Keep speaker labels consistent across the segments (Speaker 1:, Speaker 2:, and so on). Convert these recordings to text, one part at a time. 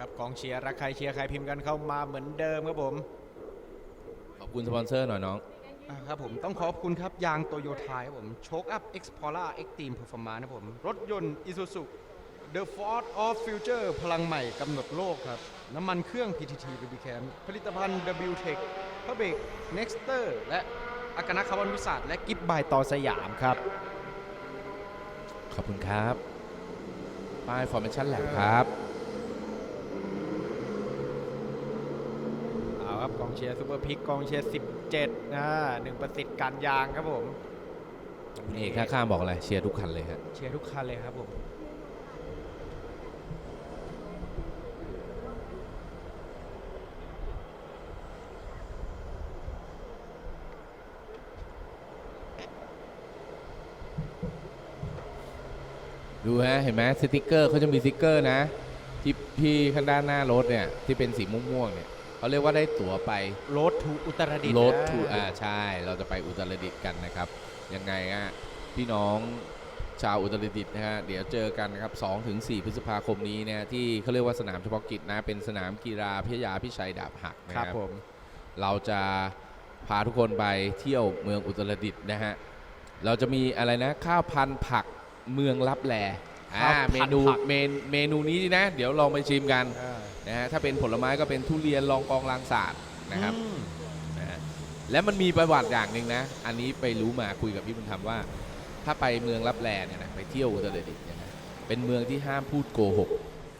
Speaker 1: ครับกองเชียร์รักใครเชียร์ใครพิมพ์กันเข้ามาเหมือนเดิมครับผม
Speaker 2: ขอบคุณสปอนเซอร์หน่อยน้อง
Speaker 1: อ่าครับผมต้องขอบคุณครับยางโตโยต้าครับผมโชคอัพ Explorer Extreme Performance ครับผมรถยนต์ Isuzu The Ford of Future พลังใหม่กำหนดโลกครับ น้ำมันเครื่อง PTT Baby Cam ผลิตภัณฑ์ WTech พระเบรก Nexter และอากานะคาร์บอนวิสาดและกิฟบายต่อสยามครับ
Speaker 2: ขอบคุณครับป้ายฟอร์เมชั่นแลบครับ
Speaker 1: เอาครับกองเชียร์ซูเปอร์พิกกองเชียร์17นะหนึ่งประสิทธิ์การยางครับผม
Speaker 2: คุณเอกข้างๆบอกอะไรเชียร์ทุกคันเลยฮะ
Speaker 1: เชียร์ทุกคันเลยครับผม
Speaker 2: ดูฮะเห็นไหมสติกเกอร์เขาจะมีสติกเกอร์นะที่พี่ข้างด้านหน้ารถเนี่ยที่เป็นสีม่วงๆเนี่ย เขาเรียกว่าได้ตั๋วไป
Speaker 1: รถทูอุตรดิตถ์
Speaker 2: รถ
Speaker 1: นะ
Speaker 2: ทูอ่าใช่ เราจะไปอุตรดิตถ์กันนะครับ ยังไงอะพี่น้องชาวอุตรดิตถ์นะฮะเดี๋ยวเจอกันนะครับ2ถึง4พฤษภาคมนี้เนี่ยที่เขาเรียกว่าสนามเฉพาะกิจนะ เป็นสนามกีฬาพิยาพิชัยดาบหักนะ
Speaker 1: ค
Speaker 2: ค
Speaker 1: รั
Speaker 2: รั
Speaker 1: บบ ผม
Speaker 2: เราจะพาทุกคนไปเที่ยวเมืองอุตรดิตถ์นะฮะ เราจะมีอะไรนะ ข้าวพันธุ์ผักเมืองลับแลอ่าเมนูเมนเมนูนี้นะ เดี๋ยวลองไปชิมกัน
Speaker 1: อ่า
Speaker 2: นะฮะถ้าเป็นผลไม้ก็เป็นทุเรียนลองกองลางสาดนะครับ
Speaker 1: อืม
Speaker 2: นะฮะและมันมีประวัติอย่างหนึ่งนะ อันนี้ไปรู้มาคุยกับพี่บุญธรรมว่า ถ้าไปเมืองลับแลเนี่ยนะไปเที่ยวอุตรดิตถ์เนี่ยนะเป็นเมืองที่ห้ามพูดโกหก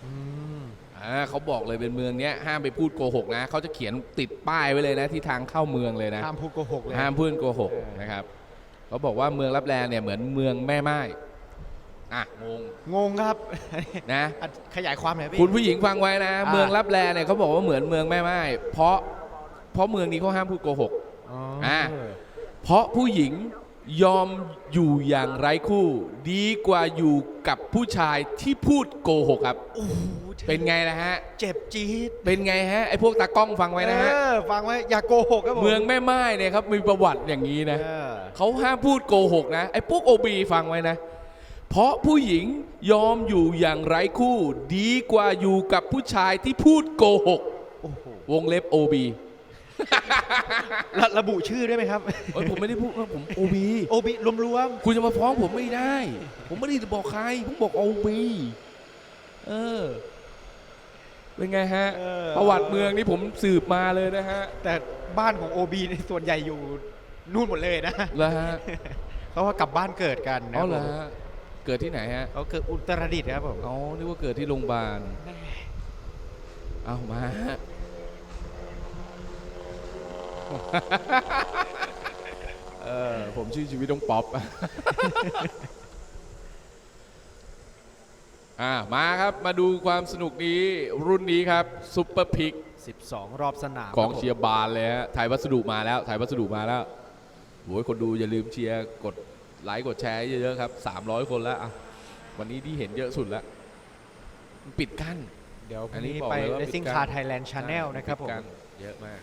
Speaker 1: อืม
Speaker 2: อ่าเขาบอกเลยเป็นเมืองเนี้ยห้ามไปพูดโกหกนะเขาจะเขียนติดป้ายไว้เลยนะที่ทางเข้าเมืองเลยนะ
Speaker 1: ห้ามพูดโกหกเลย
Speaker 2: ห้ามพูดโกหก
Speaker 1: เออ
Speaker 2: นะครับเขาบอกว่าเมืองลับแลเนี่ยเหมือนเมืองแม่ไม้ อะงง
Speaker 1: งงครับ
Speaker 2: นะ
Speaker 1: อะขยายความหน่อยพี่
Speaker 2: คุณผู้หญิงฟังไว้นะ
Speaker 1: อ่า
Speaker 2: เมืองลับแลเนี่ยเขาบอกว่าเหมือนเมืองแม่ไม้เพราะเพราะเมืองนี้เขาห้ามพูดโกหก
Speaker 1: อ๋อ
Speaker 2: อ่าเพราะผู้หญิงยอมอยู่อย่างไร้คู่ ดีกว่าอยู่กับผู้ชายที่พูดโกหกครับ
Speaker 1: โอ้โห
Speaker 2: เป็นไงนะฮะ
Speaker 1: เจ็บจี๊ด
Speaker 2: เป็นไงฮะไอ้พวกตากล้องฟังไว้นะฮะ
Speaker 1: เออฟังไว้อย่าโกหกครับผม
Speaker 2: เมืองแม่ไม้เนี่ยครับมีประวัติอย่างนี้นะ
Speaker 1: เออ
Speaker 2: เขาห้ามพูดโกหกนะไอ้พวกโอบีฟังไว้นะ เพราะผู้หญิงยอมอยู่อย่างไร้คู่ ดีกว่าอยู่กับผู้ชายที่พูดโกหก
Speaker 1: โอ้โห
Speaker 2: วงเล็บโอบี
Speaker 1: ระระบุชื่อได้ไหมครับ
Speaker 2: ผมไม่ได้พูดว่าผมโอบี
Speaker 1: โอบิรวม
Speaker 2: คุณจะมาฟ้องผมไม่ได้ ผมไม่ได้บอกใคร ผมบอกโอบีเออ เป็นไงฮะ
Speaker 1: ๆเออ
Speaker 2: ประวัติเมืองนี่ผมสืบมาเลยนะฮะ
Speaker 1: แต่บ้านของโอบีในส่วนใหญ่อยู่นู่นหมดเลยนะ
Speaker 2: แล้วฮะ
Speaker 1: เขาว่ากลับบ้านเกิดกันนะ
Speaker 2: อ๋อ
Speaker 1: ค
Speaker 2: เหร
Speaker 1: รั
Speaker 2: อบ
Speaker 1: ผม
Speaker 2: ฮะ เกิดที่ไหนฮะ
Speaker 1: เขาเกิดอุตรดิตถ์ครับผม
Speaker 2: อ๋อนึกว่าเกิดที่โรงพยาบาลเอามาฮะเออผมชื่อชีวิตต้องป๊อปอ่ามาครับมาดูความสนุกนี้รุ่นนี้ครับซุปเปอร์พิก
Speaker 1: 12 รอบสนาม
Speaker 2: กองเชียร์บานเลยฮะถ่ายวัสดุมาแล้วถ่ายวัสดุมาแล้วโอ้ยคนดูอย่าลืมเชียร์กด ไลค์กดแชร์เยอะๆครับ300 คนแล้วอะวันนี้ที่เห็นเยอะสุดแล้วมันปิดกั้น
Speaker 1: เดี๋ยวพ
Speaker 2: อั
Speaker 1: รุ่
Speaker 2: น
Speaker 1: ง
Speaker 2: นี้
Speaker 1: นี้
Speaker 2: บอก
Speaker 1: ไป
Speaker 2: เลยว่า
Speaker 1: Racing
Speaker 2: ปิดกั้น
Speaker 1: Car Thailand Channel นะครับผม
Speaker 2: ปิดกั้เยอะมาก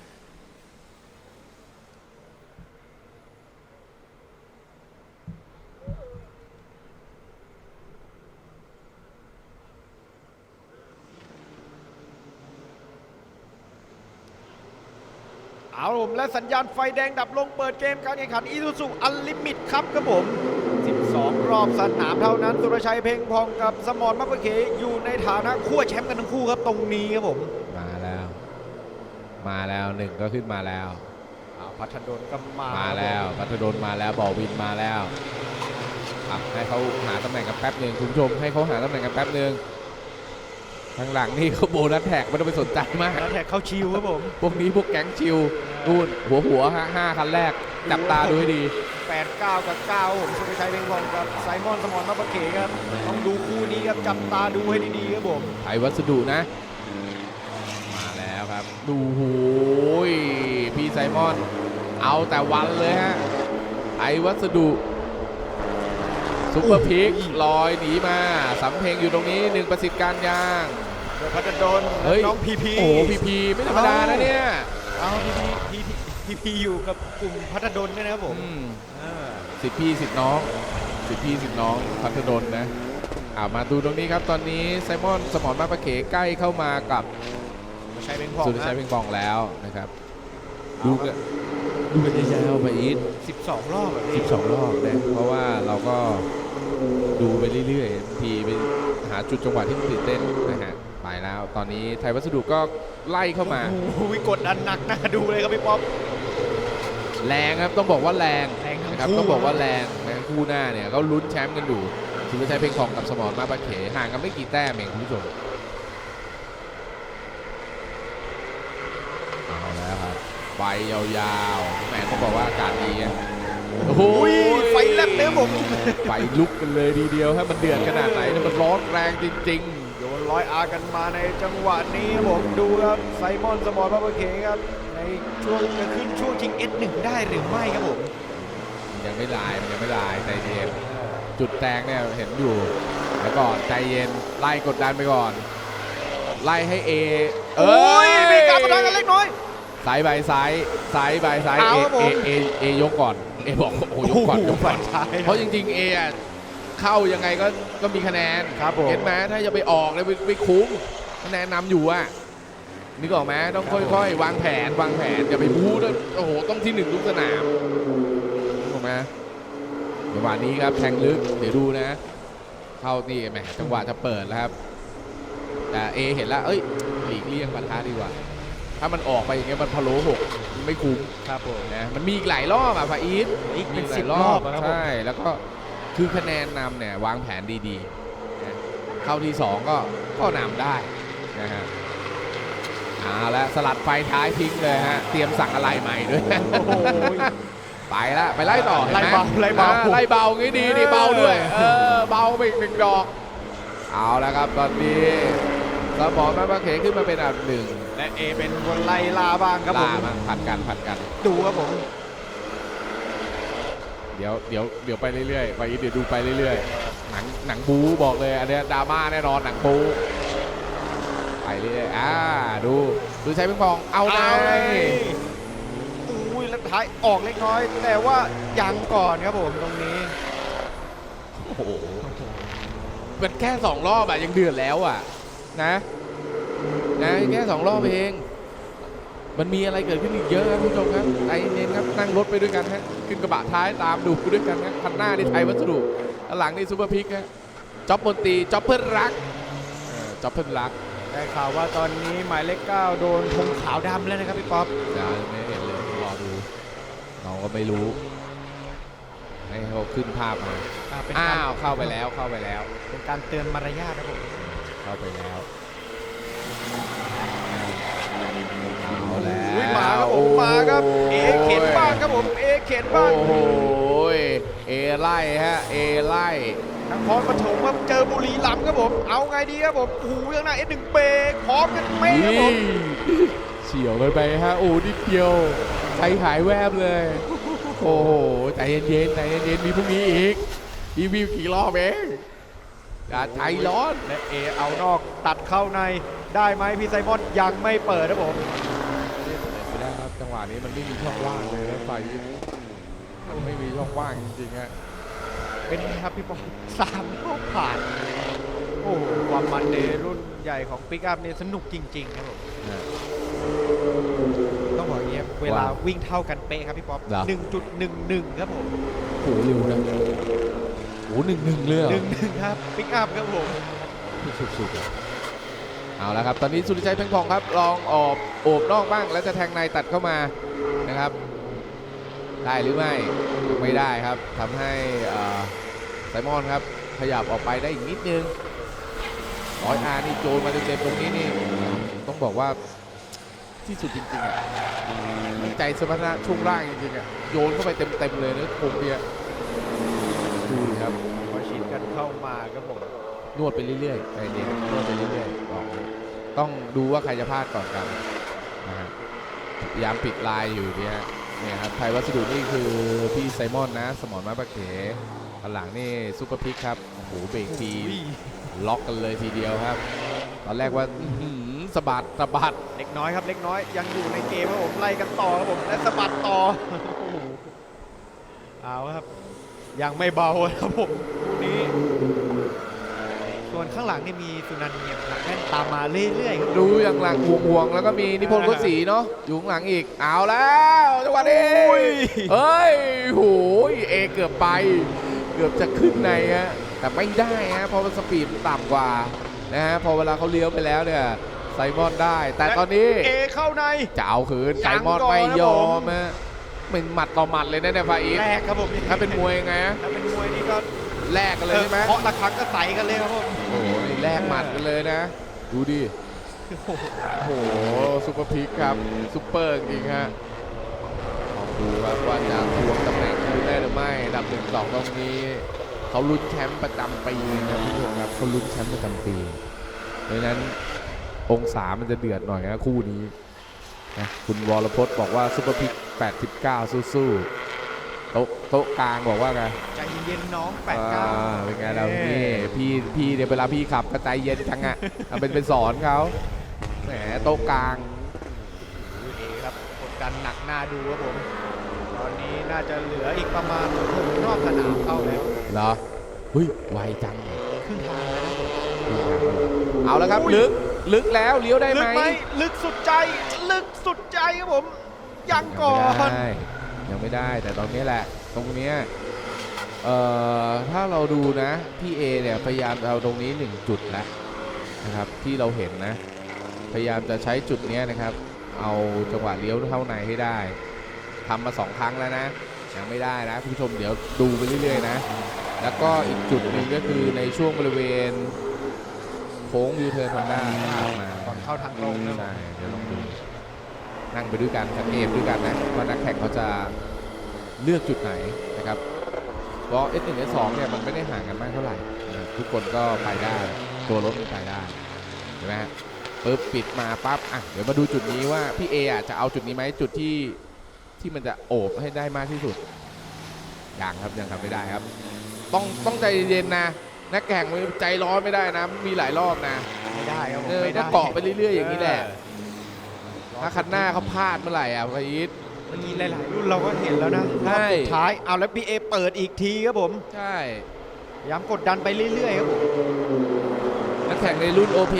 Speaker 1: เอาละ ผมและสัญญาณไฟแดงดับลงเปิดเกมการแข่งขันอีซูซูอัลลิมิตครับครับผม 12 รอบสนามเท่านั้น สุรชัยเพ่งพองกับสมรมักเปเคอยู่ในฐานะคู่แชมป์กันทั้งคู่ครับตรงนี้ครับผม
Speaker 2: มาแล้ว มาแล้วหนึ่งก็ขึ้นมาแล้ว
Speaker 1: เอาพัฒนดลก็มา
Speaker 2: มาแล้วพัทดลมาแล้วบอวินมาแล้วอะให้เขาหาตำแหน่งกันแป๊บหนึ่งคุณผู้ชมให้เขาหาตำแหน่งกันแป๊บหนึ่ง ทางหลังนี่เขาโบนัสแท็กไม่ต้องไปสนใจมาก
Speaker 1: แล้วแท็กเข้าชิวครับผม
Speaker 2: พวกนี้พวกแก๊งชิวนู่นหัวหัวฮะห้าคันแรก จับตาดูให้ดี
Speaker 1: 8 9 กับ 9 ผมสุรชัยเพ่งพองกับไซมอนสมรมักเปเคครับ ต้องดูคู่นี้ครับ จับตาดูให้ดีๆครับผม
Speaker 2: ไทยวัสดุนะ มาแล้วครับ ดูโหยพี่ไซมอน เอาแต่วันเลยฮะไทยวัสดุซุปเปอร์พิกลอยหนีมาสำเพ็งอยู่ตรงนี้หนึ่งประสิทธิ์การยาง
Speaker 1: โดยพัฒนดล
Speaker 2: เฮ้ย
Speaker 1: น้องพีพี
Speaker 2: โอ้โหพีพีไม่ธรรมดานะเนี่ย
Speaker 1: เอาพีพีพีพีพีพีอยู่กับกลุ่มพัฒนดลด้วยนะครับผม
Speaker 2: อืม
Speaker 1: อ่า
Speaker 2: สิทธิพี่สิทธิน้องสิทธิพี่สิทธิน้องพัฒดลนะอ่ามาดูตรงนี้ครับตอนนี้ไซมอนสมอนมาประเขใกล้เข้ามากับ
Speaker 1: ใช้เป็นพอง
Speaker 2: สุริชัย
Speaker 1: นะ
Speaker 2: เพ่งปองแล้วนะครับดูกันดูกันยาวๆไปอีก
Speaker 1: 12 รอบแบบนี้
Speaker 2: 12 รอบนะเพราะว่าเราก็ดูไปเรื่อยๆบางทีไปหาจุดจังหวะที่มันตื่นเต้นนะฮะ ไปแล้วตอนนี้ไทยวัสดุก็ไล่เข้ามา
Speaker 1: โอ้โหกดดันหนักน่าดูเลยครับพี่ป๊อป
Speaker 2: แรงครับต้องบอกว่าแรง
Speaker 1: แรงทั้ง
Speaker 2: นะครับ
Speaker 1: คู่
Speaker 2: ต้องบอกว่าแรงนะคู่หน้าเนี่ยเขาลุ้นแชมป์กันอยู่สุริชัยเพ่งทองกับสมรมาประเขห่างกันไม่กี่แต้มเองคุณผู้ชมเอาแล้วครับไฟยาวๆแหมต้องบอกว่าอากาศดีอะโอ้โห
Speaker 1: อุ้ยไฟแลบเลยครับผม
Speaker 2: ไฟลุกกันเลยทีเดียวฮะมันเดือดขนาดไหนเนี่ยมันร้อนแรงจริง
Speaker 1: โยนร้อยอากันมาในจังหวะนี้ครับผมดูครับไซมอนสมอร์พาวเวอร์เคครับในช่วงจะขึ้นช่วงชิง S1 ได้หรือไม่ครับผม
Speaker 2: ๆมันยังไม่ลายมันยังไม่ลายใจเย็นจุดแตกเนี่ยเห็นอยู่แล้วก่อนใจเย็นไล่กดดันไปก่อน ไล่ให้เอ
Speaker 1: โอ้ยมีการประทะกันเล็กน้อย
Speaker 2: ซ้ายใบซ้ายซ้ายใบซ้าย
Speaker 1: เอา
Speaker 2: เอ
Speaker 1: ครับผ
Speaker 2: เอ
Speaker 1: ม
Speaker 2: เอเอยกก่อนเอบอกโอ้โหยกก่อนยกก่อน
Speaker 1: โโหฝ่ายชาย
Speaker 2: เพราะจริงๆเอะ เข้ายังไงก็ก็มีคะแนน
Speaker 1: ครับผม
Speaker 2: เห็นไหมถ้าจะไปออกเลยไปไปคุ้มคะแนนนำอยู่อะนึกออกไหมต้องค่อยๆ วางแผนวางแผนอย่าไปบู๊ด้วยโอ้โหต้องที่หนึ่งทุกสนามนึกออกไหมจังหวะนี้ครับแทงลึกเดี๋ยวดูนะ เข้านี่แหมจังหวะจะเปิดแล้วครับ แต่เอเห็นแล้วเอ้ยหลีกเลี่ยงปะทะดีกว่า ถ้ามันออกไปอย่างเงี้ยมันพะโล้หกไม่คุ้ม
Speaker 1: ครับผม
Speaker 2: นะมันมีอีกหลายรอบอะฟาอีท
Speaker 1: อีกเป็น
Speaker 2: มีหลาย
Speaker 1: สิบรอบอะครับผม
Speaker 2: ใช่ แล้วก็ คือคะแนนนำเนี่ยวางแผนดีๆนะเข้าที่ 2 ก็ก็นำได้นะฮะเอาละสลัดไฟท้ายทิ้งเลยฮะ เตรียมสั่งอะไรใหม่ด้วย
Speaker 1: โอ้โห
Speaker 2: ไปละไปไล่ต่อห็นหม
Speaker 1: ไล่เบาไล่เบา
Speaker 2: อ่ไล่เบางี้ดีดี
Speaker 1: เออ
Speaker 2: เบาด้วย เออเบาไปอีกหนึ่งดอก เอาละครับตอนนี้สมองแม่มาเขขึ้นมาเป็นอันดับหนึ่ง
Speaker 1: และเอเป็นคนไล่ลาบ้างครับผ
Speaker 2: ลามมาผัดกันผัดกัน
Speaker 1: ดูครับผม
Speaker 2: เดี๋ยวเดี๋ยวเดี๋ยวไปเรื่อยๆไปเดี๋ยวดูไปเรื่อยๆหนังหนังบูบอกเลยอันเนี้ยดราม่าแน่นอนหนังบูไปเรื่อยๆอ่าดูดูใช้เพิ่งพองเอาได้
Speaker 1: อุ้ยแล้วท้ายออกเล็กน้อย แต่ว่ายังก่อนครับผมตรงนี้
Speaker 2: โอ้โหมันแค่สองรอบอะยังเดือดแล้วอะนะนะแค่สองรอบเอง มันมีอะไรเกิดขึ้นอีกเยอะครับคุณผู้ชมครับใจเย็นๆครับนั่งรถไปด้วยกันฮะขึ้นกระบะท้ายตามดูด้วยกันฮะคันหน้านี่ไทยวัสดุข้างหลังนี่ซูเปอร์พิกฮะจ็อบมนตรีจ็อบเพื่อนรักเออจ็อบเพื่อนรัก
Speaker 1: ได้ข่าวว่าตอนนี้หมายเลขเก้าโดนธงขาวดำแล้วนะครับพี่ป๊อป
Speaker 2: เดี๋ยวไม่เห็นเลยรอดูเราก็ไม่รู้ให้เขาขึ้นภาพมา
Speaker 1: อ่าเป็น
Speaker 2: อ้า
Speaker 1: การ
Speaker 2: วเข้าไปแล้วเข้าไปแล้ว
Speaker 1: เป็นการเตือนมารยาทครับผม
Speaker 2: เข้าไปแล้วเอาแล้ว
Speaker 1: อุ้ยมาครับผมมาครับ เอเข็นบ้างครับผม เอเข็นบ้าง
Speaker 2: โอ้โหเอไล่ฮะ เอไล่
Speaker 1: นครปฐมครับเจอบุรีรัมย์ครับผม เอาไงดีครับผมโอ้โหยังหน้าเอสหนึ่งเบรกพร้อมกันเป๊ะครับผม
Speaker 2: เฉียวกันไปฮะ โอ้นิดเดียวใจหายแวบเลย โอ้โห ใจเย็นๆ ใจเย็นๆ มีพรุ่งนี้อีกรีวิวกี่รอบเองอย่าใจร้อน
Speaker 1: และเอเอานอกตัดเข้าในได้ไหมพี่ไซมอนยังไม่เปิดครับผม
Speaker 2: ไม่ได้ครับจังห วะนี้มันไม่มีช่องว่างเลยนะไฟมันไม่มีช่องว่างจริงๆฮะ
Speaker 1: เป็นไงครับพี่ปองสามรอบผ่าน โอ้โหความมันในรุ่นใหญ่ของปิกอัพเนี่ยสนุกจริง ๆ ครับผมต้องบอกอย่างนี้ครับเวลาวิ่งเท่ากันเป๊ะครับพี่ป๊อป
Speaker 2: เหรอ
Speaker 1: 1.11ครับผม
Speaker 2: โหเร็วนะโหหนึ่งหนึ่งเลยเหรอ
Speaker 1: 11ครับปิกอัพครับผม
Speaker 2: สุดๆอะ เอาละครับ ตอนนี้สุริชัยเพ่งพองครับ ลองออบโอบนอกบ้าง แล้วจะแทงในตัดเข้ามานะครับ ได้หรือไม่ยังไม่ได้ครับทำให้ไซมอนครับ ขยับออกไปได้อีกนิดนึงร้อยอานี่โจนมาเต็มๆตรงนี้นี่ต้องบอกว่าที่สุดจริงๆอะใจสมรรถนะช่วงล่างจริงๆอะโยนเข้าไปเต็มๆเลยนะคงเดียดูครับ
Speaker 1: พอชิดกันเข้ามาครับผม
Speaker 2: นวดไปเรื่อยๆใจเย็นนวดไปเรื่อยๆบอกเลยต้องดูว่าใครจะพลาดก่อนกันนะฮะพยายามปิดลายอยู่เนี่ยฮะเนี่ยครับไทยวัสดุนี่คือพี่ไซมอนนะ สมอนมาปะเขข้างหลังนี่ซุปเปอร์พิกครับโอ้โหเบรกที
Speaker 1: อุ้ย
Speaker 2: ล็อกกันเลยทีเดียวครับ ตอนแรกว่าอื้อหือสะบัดสะบัด
Speaker 1: เล็กน้อยครับ เล็กน้อยยังอยู่ในเกมครับผมไล่กันต่อครับผมและสะบัดต่อโอ้โหเอาครับ ยังไม่เบาครับผมคู่นี้ข้าง หลังนี่มีสุนันเงียบหนักแน่นตามมาเรื่อยๆครับ
Speaker 2: ดูอย่างหลังห่วงๆแล้วก็มีนิพนธ์โคตรศรีเนาะอยู่ข้างหลังอีกเอาแล้วจังหวะนี้
Speaker 1: โอ้ย
Speaker 2: เฮ้ยโหยเอเกือบไป เกือบจะขึ้นในฮะแต่ไม่ได้ฮะเพราะว่าสปีดต่ำกว่านะฮะพอเวลาเขาเลี้ยวไปแล้วเนี่ยไซมอนได้ แต่ตอนนี้
Speaker 1: เอเข้าใน
Speaker 2: จะเอาคืน
Speaker 1: ยัง
Speaker 2: ไซมอน
Speaker 1: ก่อน
Speaker 2: ไม่
Speaker 1: นะ
Speaker 2: ยอ
Speaker 1: ผมม
Speaker 2: ฮะเป็นหมัดต่อหมัดเลยนะเนี่ยฟาอีฟ
Speaker 1: แรกครับผม
Speaker 2: ถ้าเป็นมวยยังไงฮะ
Speaker 1: ถ้าเป็นมวยนี่ก็
Speaker 2: แลกกันเลยใช่ไหม
Speaker 1: เคาะระฆังก็ใส่กันเลยครับผม
Speaker 2: โอ้โหนี่แลกหมัดกันเลยนะ ดูดิ
Speaker 1: โอ้โห
Speaker 2: โอ้โหซุปเปอร์พิกครับซุปเปอร์จริงๆฮะลองดูครับว่าจะทวงตำแหน่งคืนได้หรือไม่อันดับหนึ่งสองตรงนี้ เขาลุ้นแชมป์ประจำปีนะพี่ผู้ชมครับเขาลุ้นแชมป์ประจำปีเพราะฉะนั้นองศามันจะเดือดหน่อยนะคู่นี้นะคุณวรพจน์บอกว่าซุปเปอร์พิก89 สู้ๆ โต๊ะโต๊ะกลางบอกว่าไง
Speaker 1: ใจเย็นๆน้องแปด
Speaker 2: อ่
Speaker 1: เก้าา
Speaker 2: เป็นไงเรานี่พี่พี่เดี๋ยวเวลาพี่ขับก็ใจเย็นจังอะเอาเป็นเป็นสอนเขาแหมโต๊ะกลาง
Speaker 1: เอครับกดดันหนักหน้าดูครับผมตอนนี้น่าจะเหลืออีกประมาณหกรอบสนามเข้าแล้ว
Speaker 2: เหรอเฮ้ยไวจัง
Speaker 1: ครึ่งทางแล้วนะผม
Speaker 2: เอาแล้วครับ
Speaker 1: อุ้ย
Speaker 2: ลึกลึกแล้วเลี้ยวได้
Speaker 1: ลึ
Speaker 2: ไหม
Speaker 1: กไหมลึกสุดใจ ลึกสุดใจครับผมยัง
Speaker 2: ยัง
Speaker 1: ก่อ
Speaker 2: ไม่
Speaker 1: น
Speaker 2: ได้ ยังไม่ได้แต่ตอนนี้แหละ ตรงเนี้ยเอ่อถ้าเราดูนะพี่เอเนี่ยพยายามเอาตรงนี้หนึ่งจุดแล้วนะครับที่เราเห็นนะ พยายามจะใช้จุดเนี้ยนะครับ เอาจังหวะเลี้ยวเข้าในให้ได้ทำมาสองครั้งแล้วนะยังไม่ได้นะคุณผู้ชมเดี๋ยวดูไปเรื่อยๆนะ แล้วก็อีกจุดหนึ่งก็คือในช่วงบริเวณโค้งยูเทิร์นฮอนด้ามา
Speaker 1: ก่อนเข้าทางตรงนะ
Speaker 2: ใช่เดี๋ยวลองดู นั่งไปด้วยกันสังเกตด้วยกันนะว่านักแข่งเขาจะเลือกจุดไหนนะครับเพราะ S1 S2 เนี่ยมันไม่ได้ห่างกันมากเท่าไหร่นะทุกคนก็ไปได้ ตัวรถมันไปได้เห็นไหมฮะปึ๊บปิดมาปั๊บอะเดี๋ยวมาดูจุดนี้ว่าพี่เออะจะเอาจุดนี้ไหมจุดที่ที่มันจะโอบให้ได้มากที่สุดยังครับยังทำไม่ได้ครับ ต้องต้องใจเย็นๆนะนักแข่งมันใจร้อนไม่ได้นะมีหลายรอบนะ
Speaker 1: ไม่ได้ครับผม
Speaker 2: เออ
Speaker 1: ไม่
Speaker 2: ก็
Speaker 1: ได้
Speaker 2: เกาะไปเรื่อยๆอย่างนี้แหละ
Speaker 1: เออ
Speaker 2: ถ้าคันหน้าเขาพลาดเมื่อไหร่อะพอีท
Speaker 1: มันมีหลายๆรุ่นเราก็เห็นแล้วนะร
Speaker 2: ใช่
Speaker 1: อบสุดท้ายเอาแล้วพีเอเปิดอีกทีครับผม
Speaker 2: ใช่
Speaker 1: พยายามกดดันไปเรื่อยๆครับผม
Speaker 2: นักแข่งในรุ่น OP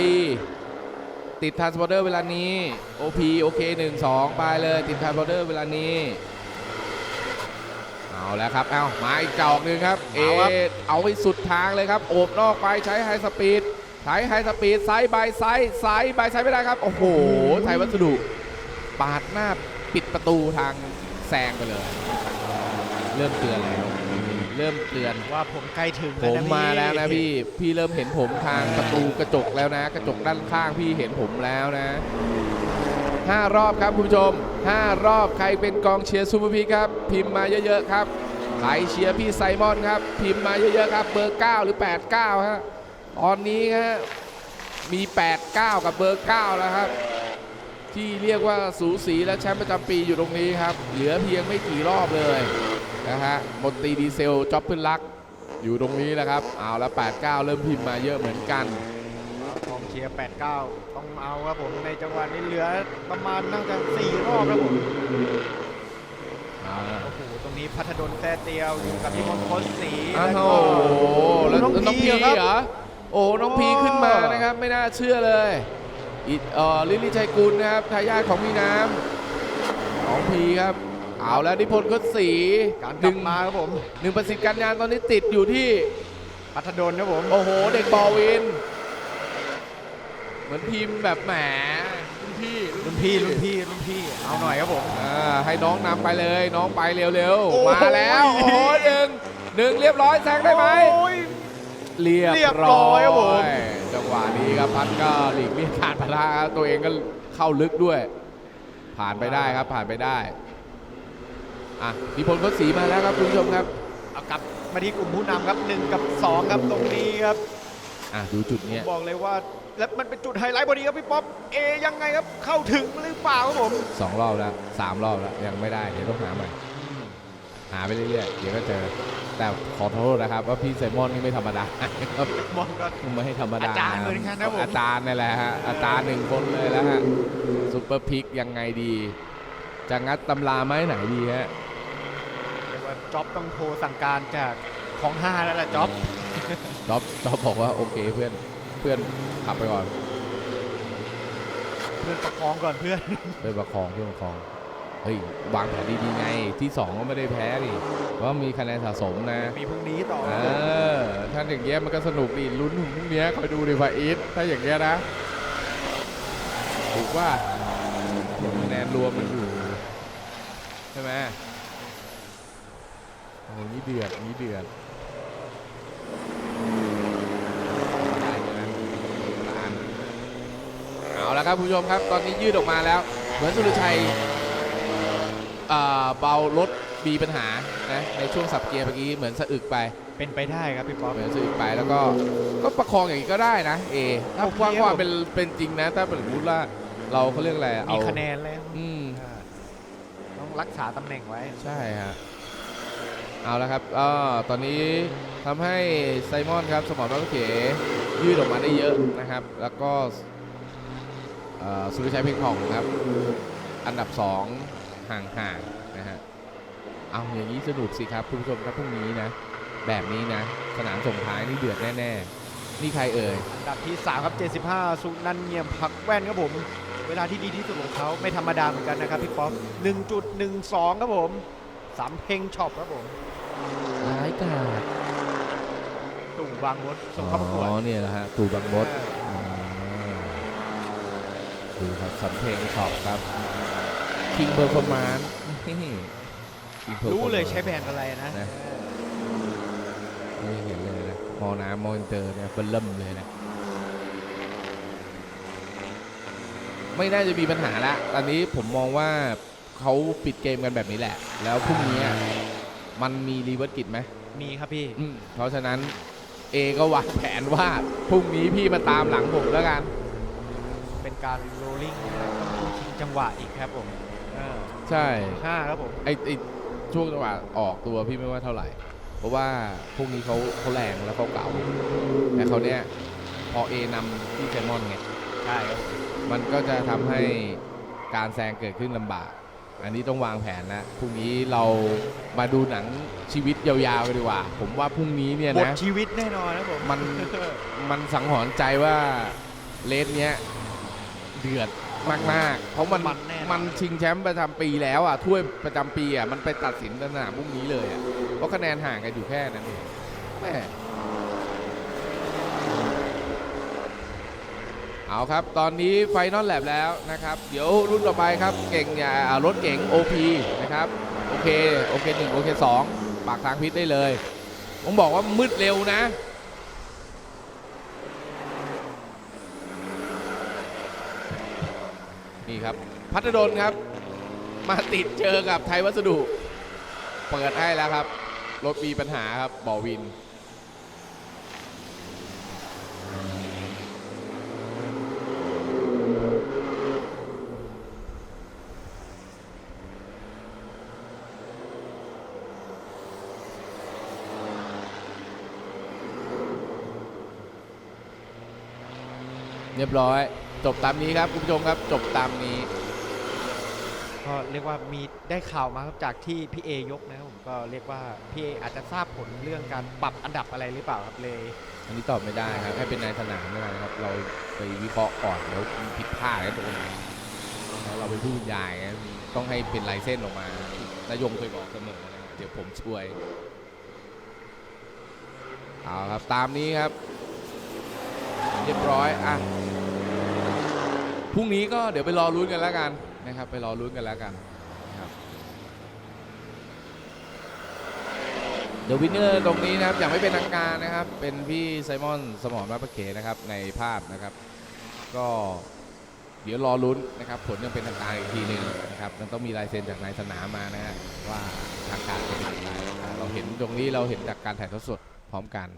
Speaker 2: ติดทรานสปอร์เตอร์เวลานี้ OP โอเค1 2 ไปเลยติดทรานสปอร์เตอร์เวลานี้ เอาแล้วครับ เอามาอีกจอกหนึ่งครับ เอเอาให้สุดทางเลยครับ โอบนอกไปใช้ไฮสปีด ใช้ไฮสปีดไซด์บายไซด์ไซด์บายไซด์ไม่ได้ครับ โอ้โห ไทยวัสดุ ปาดหน้าปิดประตูทางแซงไปเลย เริ่มเตือนแล้ว เริ่มเตือน
Speaker 1: ว่าผมใกล้ถึง
Speaker 2: ผ
Speaker 1: แล้ว
Speaker 2: ม
Speaker 1: นะ
Speaker 2: มาแล้วนะพี่ พี่เริ่มเห็นผมทางประตูกระจกแล้วนะ กระจกด้านข้างพี่เห็นผมแล้วนะห้ารอบครับคุณผู้ชมห้ารอบใครเป็นกองเชียร์ซูเปอร์พีคครับ พิมพ์มาเยอะๆครับ ใครเชียร์พี่ไซมอนครับ พิมพ์มาเยอะๆครับ เบอร์ 9 หรือ 89ฮะ ตอนนี้ฮะมี 89 กับเบอร์ 9 แล้วครับ ที่เรียกว่าสูสีและแชมป์ประจำปีอยู่ตรงนี้ครับ เหลือเพียงไม่กี่รอบเลยนะฮะมนตรีดีเซลจ็อบเพื่อนรัก อยู่ตรงนี้แหละครับ เอาละ89 เริ่มพิมพ์มาเยอะเหมือนกัน
Speaker 1: กองเชียร์ 89 ต้องเอาครับผมในจังหวะนี้เหลือประมาณน่าจะ4รอบแล้วผม
Speaker 2: เอาละ
Speaker 1: โอ้โห ตรงนี้พัทดลแท้เตียวอยู่กับพี่มนต์โคตศรี
Speaker 2: อ้าว
Speaker 1: แล้ว
Speaker 2: โอ้
Speaker 1: ก็
Speaker 2: โหแล้ว
Speaker 1: น้อง
Speaker 2: น้อง
Speaker 1: พี
Speaker 2: พี
Speaker 1: ครับ
Speaker 2: เหรอ โอ้น้องพีขึ้นมานะครับ ไม่น่าเชื่อเลยอีเอ่อลิลลี่ชัยกุลนะครับทายาทของพี่น้ำน้องพีครับเอาแล้วนิพนธ์ก็สี
Speaker 1: การ
Speaker 2: ห
Speaker 1: กลั
Speaker 2: นึ่
Speaker 1: บ
Speaker 2: ง
Speaker 1: มาครับผม
Speaker 2: หนึ่งประสิทธิ์การงานตอนนี้ติดอยู่ที่
Speaker 1: พัทดลครับผม
Speaker 2: โอ้โห เด็กบอลวิน เหมือนทีมแบบแหมรุ่นพี่
Speaker 1: รุ่นพี่รุ่นพี่รุ่นพี่เอาหน่อยครับผม
Speaker 2: อ่าให้น้องนำไปเลยน้องไปเร็ว
Speaker 1: โอ้โห
Speaker 2: ๆมาแล้วโอ้โหหนึ่งหนึ่งเรียบร้อยแซงได้ไหม
Speaker 1: โอ้ย
Speaker 2: เรียบ
Speaker 1: เรียบร้อยครับผม
Speaker 2: จังหวะนี้ครับพัดก็หลีกเลี่ยงการพะทะครับตัวเองก็เข้าลึกด้วย ผ่านไปได้ครับผ่านไปได้อะนิพนธ์เขาสีมาแล้วครับคุณผู้ชมครับ
Speaker 1: เอากลับมาที่กลุ่มผู้นำครับ1กับ2ครับตรงนี้ครับ
Speaker 2: อะดูจุด
Speaker 1: ผม
Speaker 2: เนี้ย
Speaker 1: บอกเลยว่า แล้วมันเป็นจุดไฮไลท์พอดีครับพี่ป๊อปเอยังไงครับเข้าถึงหรือเปล่าครับผม
Speaker 2: สองรอบแล้วสามรอบแล้วยังไม่ได้เดี๋ยวต้องหาใหม่ หาไปเรื่อยๆเดี๋ยวก็เจอ แต่ขอโทษนะครับ ว่าพี่ไซมอนนี่ไม่ธรรมดาครับ
Speaker 1: มองก็
Speaker 2: ไม่ให้ธรรมดา
Speaker 1: อาจารย์เหมือนกันนะผม
Speaker 2: อาจารย์นี่แหละฮะอาจารย์หนึ่งคนเลยแล้วฮะซุปเปอร์พิกยังไงดี จะงัดตำราไม้ไหนดีฮะ
Speaker 1: เรียกว่าจ็อบต้องโทรสั่งการจากของห้าแล้วแหละจ็อบ
Speaker 2: จ๊อบจ๊อบบอกว่าโอเคเพื่อนพื่อนขับไปก่อน
Speaker 1: เพื่อนประคองก่อนเพื่อน
Speaker 2: เพื่อนประคองเพื่อนประคองเฮ้ยวางแผนดีๆไงที่สองก็ไม่ได้แพ้ดิเพราะมีคะแนนสะสมนะ
Speaker 1: มีพรุ่งนี้ต่อ
Speaker 2: เออถ้าอย่างเงี้ยมันก็สนุกดีลุ้นถึงพรุ่งนี้คอยดูดิฟาอีทถ้าอย่างเงี้ยนะถูกว่าคะแนนรวมมันอยู่ใช่ไหมโอ้ยนี่เดือดนี่เดือดได้ใช่ไหมล้านเอาละครับคุณผู้ชมครับ ตอนนี้ยืดออกมาแล้ว เหมือนสุรชัย เอ่อเบารถมีปัญหานะในช่วงสับเกียร์เมื่อกี้เหมือนสะอึกไป
Speaker 1: เป็นไปได้ครับพี่ป๊อป
Speaker 2: เหมือนสะอึกไปแล้วก็ก็ประคองอย่างนี้ก็ได้นะเอถ้า
Speaker 1: โอเค
Speaker 2: ว่า
Speaker 1: ครับ
Speaker 2: ว่าเป็นเป็นจริงนะ ถ้าสมมติว่าเราเขาเรียกอะไร
Speaker 1: มี
Speaker 2: เอา
Speaker 1: คะแนนแล้ว
Speaker 2: อืม
Speaker 1: อ่าต้องรักษาตำแหน่งไว้
Speaker 2: ใช่ฮะ เอาละครับก็ตอนนี้ทำให้ไซมอนครับสมองบัคเขยืดออกมาได้เยอะนะครับ แล้วก็เอ่อสุริชัยเพ่งผ่องครับ อันดับ 2 ห่างๆนะฮะเอาอย่างนี้สนุกสิครับคุณผู้ชมครับพรุ่งนี้นะ แบบนี้นะ สนามส่งท้ายนี่เดือดแน่ๆ นี่ใครเอ่ย
Speaker 1: อันดับที่ 3 ครับ 75 สุนันท์เงียมผักแว่นครับผม เวลาที่ดีที่สุดของเขาไม่ธรรมดาเหมือนกันนะครับพี่ป๊อป1.12 ครับผมสามเพลงช็อปครับผม
Speaker 2: ร้ายกาจ
Speaker 1: ตุ่มบางมดส่งเข้าประกวด
Speaker 2: อ๋อเนี่ยแหละฮะตู่บางมด
Speaker 1: อ่า
Speaker 2: อ๋อดูครับสำเพลงช็อปครับ คิงเ e อร์ฟอร์มาน
Speaker 1: รู้เลยใช้แบรนด์อะไรนะ
Speaker 2: นะไม่เห็นเลยนะมอน้ำมออินเตอร์เนี่ยเบิ่มเริ่มเลยนะ ไม่น่าจะมีปัญหาละ ตอนนี้ผมมองว่าเขาปิดเกมกันแบบนี้แหละ แล้วพรุ่งนี้มันมีรีเวิร์สกิจไหม
Speaker 1: มีครับพี่
Speaker 2: อืมเพราะฉะนั้นเอก็วางแผนว่าพรุ่งนี้พี่มาตามหลังผมแล้วกัน
Speaker 1: เป็นการโรลลิ่งนะครับต้องชิงจังหวะอีกครับผมเออ
Speaker 2: ใช่
Speaker 1: ห้าครับผม
Speaker 2: ไอไอช่วงจังหวะออกตัวพี่ไม่ว่าเท่าไหร่ เพราะว่าพวกนี้เขาเขาแรงแล้วเขาเก่าแต่เขาเนี้ยพอเอนำที่เซมอนไง
Speaker 1: ใช่ครับผม
Speaker 2: มันก็จะทำให้การแซงเกิดขึ้นลำบาก อันนี้ต้องวางแผนนะพรุ่งนี้เรามาดูหนังชีวิตยาวๆกันดีกว่า ผมว่าพรุ่งนี้เนี่ย
Speaker 1: บท
Speaker 2: นะ
Speaker 1: ชีวิตแน่นอนครับผม
Speaker 2: มัน มันสังหรณ์ใจว่าเลสเนี้ยเดือด มากๆ เพราะมัน
Speaker 1: มันแน่นอน
Speaker 2: มันชิงแชมป์ประจำปีแล้วอะถ้วยประจำปีอะมันไปตัดสินสนามพรุ่งนี้เลยอะเพราะคะแนนห่างกันอยู่แค่นั้นเองแม่เอาครับ ตอนนี้ไฟนอลแลบแล้วนะครับ เดี๋ยวรุ่นต่อไปครับ เก่งอย่าอ่ารถเก่ง OP นะครับ โอเค โอเคหนึ่งโอเคสองปากทางพิษได้เลย ผมบอกว่ามืดเร็วนะ นี่ ครับ พัทดลครับ มาติดเจอกับไทยวัสดุ เปิดให้แล้วครับ รถมีปัญหาครับบ่อวิน เรียบร้อย จบตามนี้ครับคุณผู้ชมครับจบตามนี้
Speaker 1: ก็เรียกว่ามีได้ข่าวมาครับจากที่พี่เอยกนะครับผมก็เรียกว่าพี่เออาจจะทราบผลเรื่องการปรับอันดับอะไรหรือเปล่าครับเลย
Speaker 2: อันนี้ตอบไม่ได้ครับให้เป็นนายสนามแล้วกันครับ เราไปวิเคราะห์ก่อนแล้วมีผิดพลาดแล้วตรงไหนแล้วเราไปพูดบรรยายนะต้องให้เป็นลายเส้นออกมานายงเคยบอกเสมอนะครับเดี๋ยวผมช่วยเอาครับตามนี้ครับ เรียบร้อยอะ พรุ่งนี้ก็เดี๋ยวไปรอรุ้นกันแล้วกันนะครับ ไปรอรุ้นกันแล้วกันนะครับเดี๋ยววินเนอร์ตรงนี้นะครับอย่างไม่เป็นทางการนะครับ เป็นพี่ไซมอนสมรมาประเขนะครับในภาพนะครับ ก็เดี๋ยวรอลุ้นนะครับ ผลยังเป็นทางการอีกทีหนึ่งนะครับมันต้องมีลายเซ็นจากนายสนามมานะฮะว่าทางการเป็นอย่างไรอ่าเราเห็นตรงนี้เราเห็นจากการถ่ายทอดสดพร้อมกัน